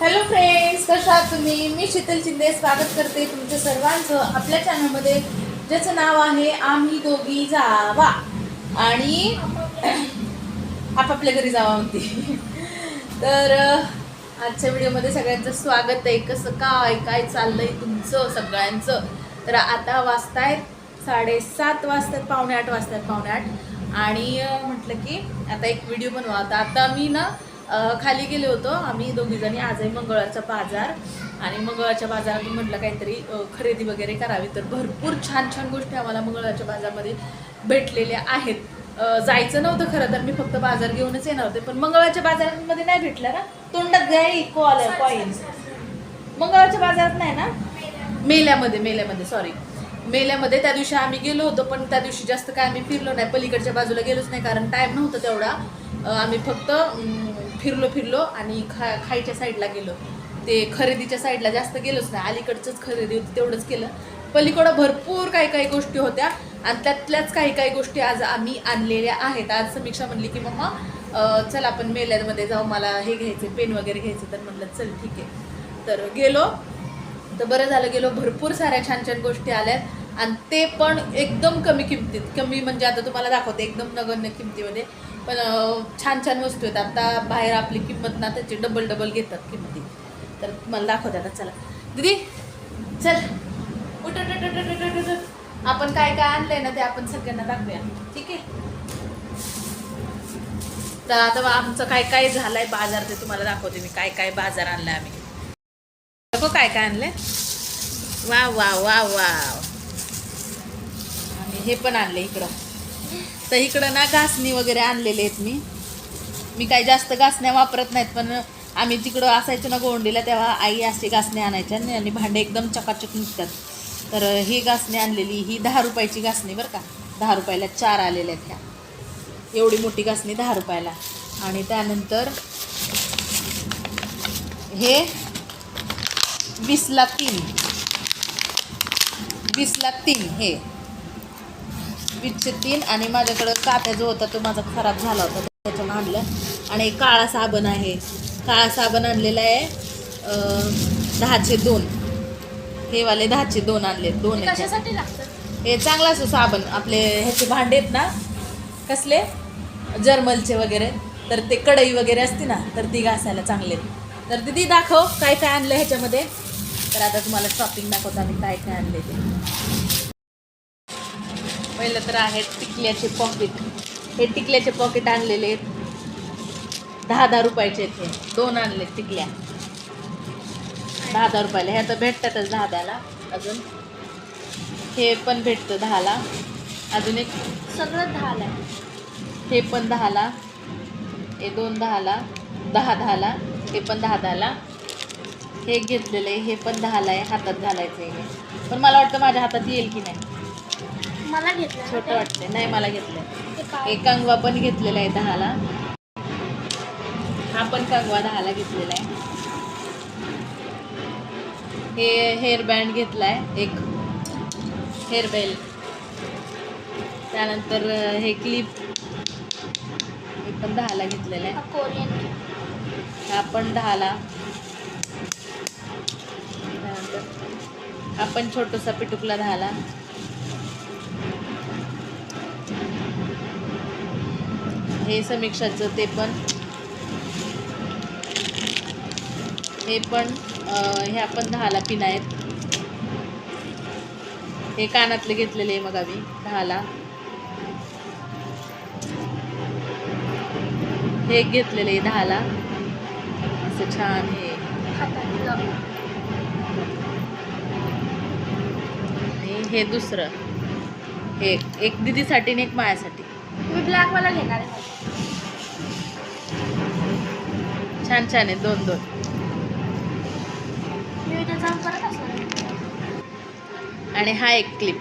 Hello friends कशा आहात तुम्ही? मी शीतल शिंदे स्वागत करते तुमच्या सर्वांचं आपल्या चॅनलमध्ये ज्याचं नाव आहे आम्ही दोघी जावा. आणि आपापल्या घरी जावा म्हणते. तर आजच्या व्हिडिओमध्ये सगळ्यांचं स्वागत आहे. कसं काय काय चाललंय तुमचं सगळ्यांचं? तर आता वाजतायत साडेसात वाजतात पावणे आठ वाजतात पावणे आठ. आणि म्हटलं की आता एक व्हिडिओ बनवा. आता आता मी ना खाली गेलो होतो. आम्ही दोघीजणी आजही मंगळवारचा बाजार आणि मंगळवारच्या बाजारातून म्हटलं काहीतरी खरेदी वगैरे करावी. तर भरपूर छान छान गोष्टी आम्हाला मंगळवारच्या बाजारमध्ये भेटलेल्या आहेत. जायचं नव्हतं खरं तर मी फक्त बाजार घेऊनच येणार होते. पण मंगळवारच्या बाजारामध्ये नाही भेटलं ना? तोंडात घ्या कॉल कॉईन मंगळवारच्या बाजारात नाही ना? मेल्यामध्ये मेल्यामध्ये सॉरी मेल्यामध्ये त्या दिवशी आम्ही गेलो होतो पण त्या दिवशी जास्त काय आम्ही फिरलो नाही. पलीकडच्या बाजूला गेलोच नाही कारण टाईम नव्हता तेवढा. आम्ही फक्त फिरलो फिरलो आणि खा खायच्या साईडला गेलो. ते खरेदीच्या साईडला जास्त गेलोच नाही. अलीकडचंच खरेदी होती तेवढंच केलं. पलीकडं भरपूर काही काही गोष्टी होत्या आणि त्यातल्याच काही काही गोष्टी आज आम्ही आणलेल्या आहेत. आज समीक्षा म्हणली की मम्मा चल आपण मेल्यामध्ये जाऊ. मला हे घ्यायचे पेन वगैरे घ्यायचे तर म्हटलं चल ठीक आहे. तर गेलो. तर बरं झालं गेलो. भरपूर साऱ्या छान छान गोष्टी आल्यात. आणि ते पण एकदम कमी किमतीत. कमी म्हणजे आता तुम्हाला दाखवते एकदम नगण्य किमतीमध्ये. पण छान छान वस्तू आहेत. आता बाहेर आपली किंमत ना त्याची डबल डबल घेतात किंमती. तर मला दाखवते आता चला. दीदी चल. उठ आपण काय काय आणलंय ना ते आपण सगळ्यांना दाखवूया. ठीक आहे? तर आता आमचं काय काय झालंय बाजार ते तुम्हाला दाखवते मी. काय काय बाजार आणलाय आम्ही. बघू काय काय आणलंय. वा वा वा वा आणि हे पण आणले इकडं. तर इकडं ना घासणी वगैरे आणलेले आहेत मी. मी काही जास्त घासण्या वापरत नाहीत पण आम्ही तिकडं असायचो ना गोंडीला तेव्हा आई असे घासणे आणायच्या आणि आणि भांडे एकदम चकाचक निघतात. तर ही घासणी आणलेली ही दहा रुपयाची घासणी बरं का. दहा रुपयाला चार आलेल्या आहेत ह्या. एवढी मोठी घासणी दहा रुपयाला. आणि त्यानंतर हे वीसला तीन. वीसला तीन हे. वीसचे तीन आणि माझ्याकडं कात्या जो होता तो माझा खराब झाला होता. त्याच्यानं आणलं. आणि एक काळा साबण आहे. काळा साबण आणलेला आहे दहाचे दोन. हे वाले दहाचे दोन आणले. दोन हे चांगला असतो साबण. आपले ह्याचे भांडे आहेत ना? कसले? जर्मलचे वगैरे. तर ते कढई वगैरे असते ना तर ती घासायला चांगले तर दिदी दाखव काय काय आणलं ह्याच्यामध्ये. तर आता तुम्हाला शॉपिंग दाखवतो आम्ही काय काय आणले ते. पहिलं तर आहे टिकल्याचे पॉकेट हे टिकल्याचे पॉकेट आणलेले आहेत. दहा दहा रुपयाचे आहेत हे. दोन आणले टिकल्या. दहा दहा रुपयाला. हे आता भेटतातच दहा दहाला. अजून. हे पण भेटतं दहाला. अजून एक. सगळं दहा आहे हे पण दहाला. हे दोन दहाला. दहा दहाला. हे पण दहा दहाला. हे घेतलेलं आहे. हे पण दहाला आहे. हातात घालायचं आहे. हे. पण मला वाटतं माझ्या हातात येईल की नाही. मला घेतलं छोटं वाटतंय. नाही मला घेतलं काय कंगवा पण घेतलेला आहे दहाला. हा पण कंगवा दहाला घेतलेला आहे. हे हेअर बँड घेतलाय एक हेअर बेल्ट त्यानंतर हे क्लिप हे पण दहाला घेतलेलं आहे. कोरियन हा पण दहाला. त्यानंतर हा पण छोटूसा पिटुकला दहाला. हे समीक्षाचं ते पण हे पण ह्या पण दहाला पिन आहेत हे कानातले घेतलेले आहे मग आम्ही दहाला. हे घेतलेले आहे दहाला. असं छान हे. हे दुसरं. हे एक दिदीसाठी आणि एक मायासाठी. मी ब्लॅक वाला घेणार आहे. छान छान आहे. दोन दोन. मी उद्या जाऊन परत असणार आणि हा एक क्लिप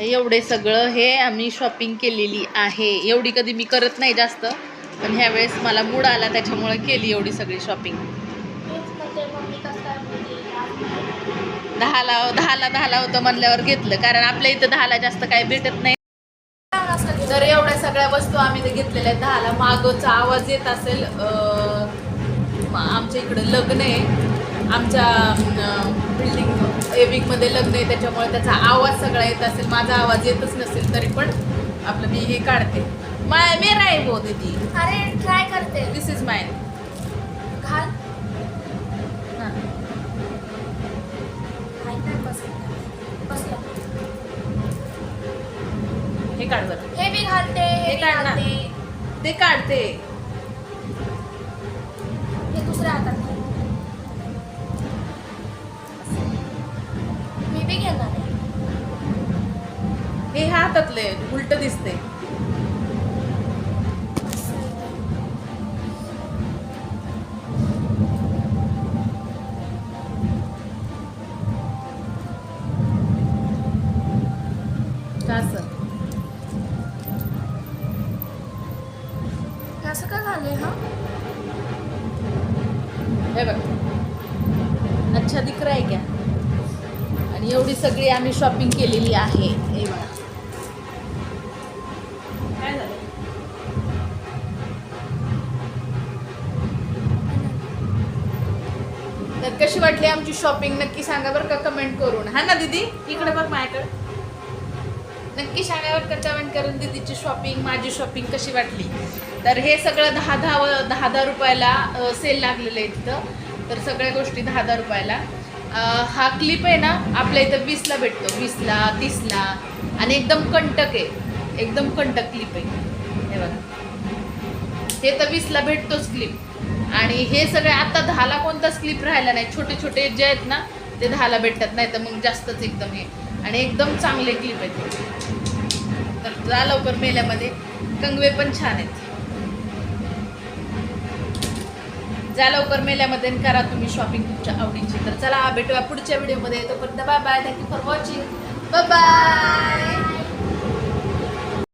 एवढे सगळं हे आम्ही शॉपिंग केलेली आहे. एवढी कधी मी करत नाही जास्त पण ह्यावेळेस मला मूड आला त्याच्यामुळे केली एवढी सगळी शॉपिंग तेच म्हणते मम्मी कसं काय बोलते दहाला दहाला दहाला होतं म्हणल्यावर घेतलं. कारण आपल्या इथं दहाला जास्त काही भेटत नाही. तर एवढ्या सगळ्या वस्तू आम्ही घेतलेल्या आहेत. दहाला मागचा आवाज येत असेल आमच्या इकडं लग्न आहे. आमच्या बिल्डिंग एविंगमध्ये लग्न आहे. त्याच्यामुळे त्याचा आवाज सगळा येत असेल. माझा आवाज येतच नसेल तरी पण आपलं मी हे काढते. माय मेरा आहे बो दीदी अरे ट्राय करते. दिस इज माय घाल. हे काढ बरं हे बी घालते हे बी काढ ना. घालते. ते काढते. हे दुसऱ्या हातात. मी बी घेणार हे हातातले उलट दिसते हे झालंय हा। हे बघ. अच्छा दिख रहा है क्या? आणि एवढी सगळी आम्ही शॉपिंग केलेली आहे. हे बघा. काय झालं? तर कशी वाटली आमची शॉपिंग नक्की सांगा बरं का कमेंट करून. हा ना दीदी? इकडे बघ माझ्याकडे. नक्की सांगा बरं का कमेंट करून दीदीची शॉपिंग माझी शॉपिंग कशी वाटली? तर हे सगळं दहा दहा दहा दहा रुपयाला सेल लागलेलं आहे तिथं. तर सगळ्या गोष्टी दहा दहा रुपयाला. हा क्लिप आहे ना आपल्या इथं वीसला भेटतो. वीसला तीसला. आणि एकदम कंटक आहे. एकदम कंटक क्लिप आहे. हे बघा. हे तर वीसला भेटतोच क्लिप आणि हे सगळे आता दहाला कोणताच क्लिप राहिला नाही. छोटे छोटे जे आहेत ना ते दहाला भेटतात. नाही तर मग जास्तच एकदम हे. आणि एकदम चांगले क्लिप आहेत. तर जा लवकर मेल्यामध्ये. कंगवे पण छान आहेत. जा लवकर मेल्यामध्ये आणि करा तुम्ही शॉपिंग तुमच्या आवडीची. तर चला भेटूया पुढच्या व्हिडिओमध्ये तोपर्यंत bye bye thank you for watching bye bye